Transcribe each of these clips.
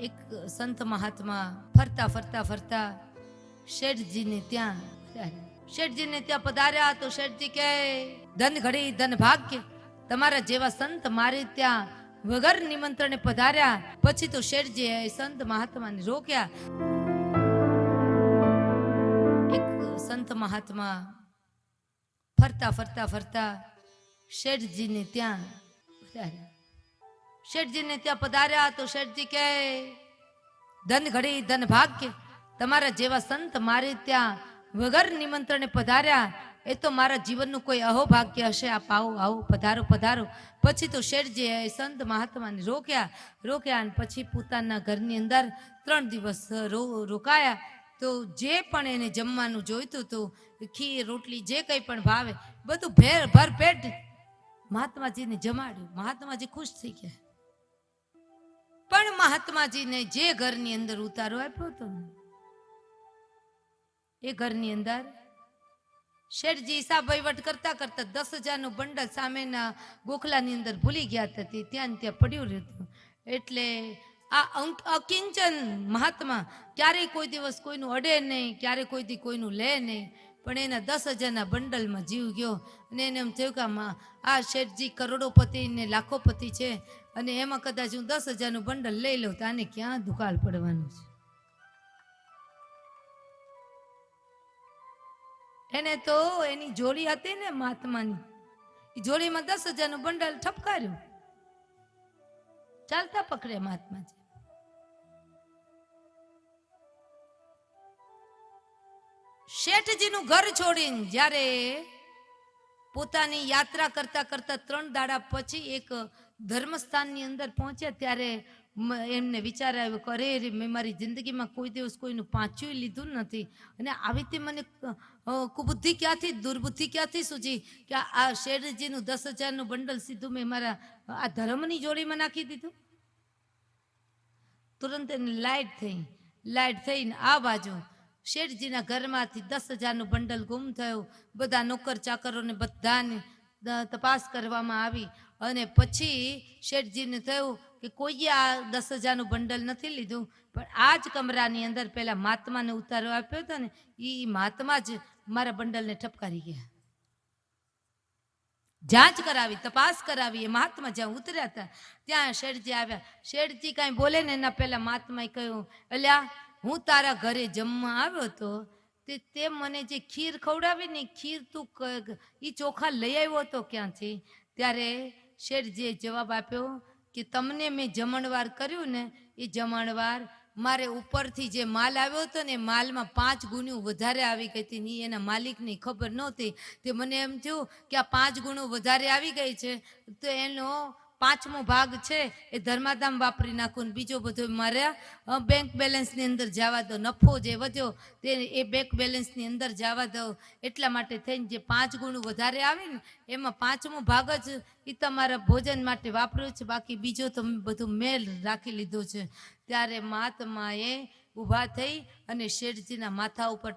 એક સંત મહાત્મા ફરતા ફરતા ફરતા શેઠજીને ત્યાં શેઠજીને ત્યાં પધાર્યા તો શેઠજી કહે, ધન ઘડી, ધન ભાગ્ય. તમારા જેવા સંત મારે ત્યાં વગર નિમંત્રણે પધાર્યા. પછી તો શેઠજીએ સંત મહાત્માને રોક્યા. એક સંત મહાત્મા ફરતા ફરતા ફરતા શેઠજીને ત્યાં પધાર્યા શેઠજીને ત્યાં પધાર્યા તો શેઠજી કહે, ધન ઘડી, ધન ભાગ્ય. તમારા જેવા સંત મારે ત્યાં વગર નિમંત્રણે પધાર્યા. એ તો મારા જીવનનું કોઈ અહોભાગ્ય હશે. આ આવો આવો, પધારો પધારો. પછી તો શેઠજી સંત મહાત્માને રોક્યા. રોક્યા અને પછી પોતાના ઘરની અંદર ત્રણ દિવસ રો, રોકાયા. તો જે પણ એને જમવાનું જોઈતું હતું, ખીર, રોટલી, જે કંઈ પણ ભાવે, બધું ભેર ભર પેટ મહાત્માજીને જમાડ્યું. મહાત્માજી ખુશ થઈ ગયા. પણ મહાત્માજીને જે ઘરની અંદર ઉતારો આપ્યો હતો એ ઘરની અંદર શેઠજી હિસાબ વહીવટ કરતા કરતા દસ હજારનું બંડલ સામેના ગોખલાની અંદર ભૂલી ગયા હતા ત્યાં ત્યાં પડ્યું રહેતું. એટલે આ અંક- અકિંચન મહાત્મા ક્યારેય કોઈ દિવસ કોઈનું અડે નહીં, ક્યારેય કોઈ દી કોઈનું લે નહીં. પણ એના દસ હજારના બંડલમાં જીવ ગયો અને એને એમ થયું કે આ શેઠજી કરોડોપતિ ને લાખોપતિ છે અને એમાં કદાચ હું દસ હજારનું બંડલ લઈ લઉં તો આને ક્યાં દુકાળ પડવાનું છે? એને તો એની જોડી હતી ને મહાત્માની. જોડીમાં દસ હજારનું બંડલ ઠપકાર્યું. ચાલતા પકડે મહાત્માજી. શેઠજીનું ઘર છોડીને જ્યારે પોતાની યાત્રા કરતા કરતા ત્રણ દાડા પછી એક ધર્મસ્થાનની અંદર પહોંચ્યા, ત્યારે એમને વિચાર આવ્યો કરે મેં મારી જિંદગીમાં કોઈ દિવસ કોઈનું પાંચું લીધું નથી. અને આવી રીતે મને કુબુદ્ધિ ક્યાંથી, દુર્બુદ્ધિ ક્યાંથી સૂચી કે આ શેઠજીનું દસ હજારનું બંડલ સીધું મેં મારા, આ ધર્મની જોડીમાં નાખી દીધું? તુરંત એને લાઇટ થઈ લાઇટ થઈને આ બાજુ શેઠજીના ઘરમાંથી દસ હજારનું બંડલ ગુમ થયું. બધા નોકર ચાકરોને બધાને તપાસ કરવામાં આવી અને પછી શેઠજીને થયું કે કોઈએ આ દસ હજારનું બંડલ નથી લીધું. પણ આ જ કમરાની અંદર પેલા મહાત્માને ઉતારો આપ્યો હતો ને એ મહાત્મા જ મારા બંડલને ઠપકારી ગયા. જાંચ કરાવી, તપાસ કરાવી, એ મહાત્મા જ્યાં ઉતર્યા હતા, ત્યાં શેઠજી આવ્યા. શેઠજી કાંઈ બોલે ને એના પહેલા મહાત્માએ કહ્યું, અલ્યા હું તારા ઘરે જમવા આવ્યો હતો તે તે મને જે ખીર ખવડાવી ને ખીર તું એ ચોખા લઈ આવ્યો હતો ક્યાંથી? ત્યારે શેઠજીએ જવાબ આપ્યો કે તમને મેં જમણવાર કર્યું ને એ જમણવાર મારે ઉપરથી જે માલ આવ્યો હતો ને માલમાં પાંચ ગુણ્યું વધારે આવી ગઈ હતી એના માલિકની ખબર નહોતી. તે મને એમ થયું કે આ પાંચ ગુણું વધારે આવી ગઈ છે તો એનો પાંચમો ભાગ છે, એ ધર્માધામ વાપરી નાખું ને બીજો બધો મારા બેંક બેલેન્સની અંદર જવા દો, નફો જે વધ્યો તે એ બેંક બેલેન્સની અંદર જવા દો. એટલા માટે થઈને જે પાંચ ગુણું વધારે આવે ને, એમાં પાંચમો ભાગ જ એ તમારા ભોજન માટે વાપર્યો છે, બાકી બીજો તો બધું મેલ રાખી લીધો છે. ત્યારે મહાત્માએ ઊભા થઈ અને શેઠજીના માથા ઉપર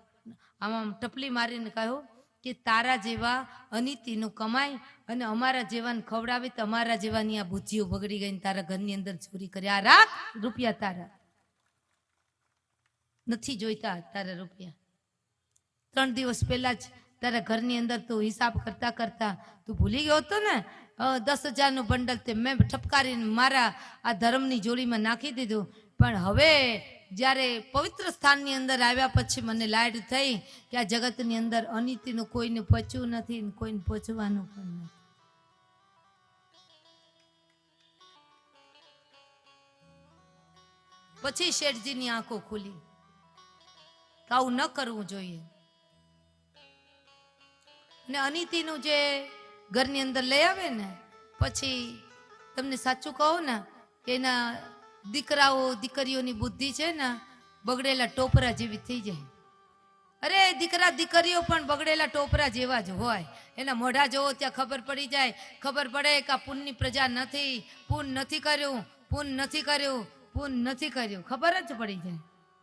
આમ આમ ટપલી મારીને કહ્યું કે તારા જેવા અનિતિનું કમાય અને અમારા જેવાને ખવડાવે તો અમારા જેવાની આ ભૂજીઓ બગડી ગઈ તારા ઘરની અંદર ચોરી કરી. આ રાખ રૂપિયા તારા. નથી જોઈતા તારા રૂપિયા. ત્રણ દિવસ પહેલા જ તારા ઘરની અંદર તું હિસાબ કરતા કરતા તું ભૂલી ગયો હતો ને? દસ હજારનું બંડલ તે મેં ઠપકારીને મારા આ ધર્મની જોડીમાં નાખી દીધું. પણ હવે જ્યારે પવિત્ર સ્થાનની અંદર આવ્યા પછી મને લાડ થઈ કે આ જગતની અંદર અનિતિનું કોઈને પચવું નથી કોઈને પચવાનું પણ નથી. પછી શેઠજીની આંખો ખુલી. આવું ન કરવું જોઈએ. ને અનિતિનું જે ઘરની અંદર લઈ આવે ને, પછી તમને સાચું કહો ને એના દીકરાઓ, દીકરીઓની બુદ્ધિ છે ને, બગડેલા ટોપરા જેવી થઈ જાય. અરે, દીકરા, દીકરીઓ પણ બગડેલા ટોપરા જેવા જ હોય. એના મોઢા જોવો, ત્યાં ખબર પડી જાય. ખબર પડે કે આ પુનની પ્રજા નથી. પૂન નથી કર્યું. પૂન નથી કર્યું. પૂન નથી કર્યું. ખબર જ પડી જાય.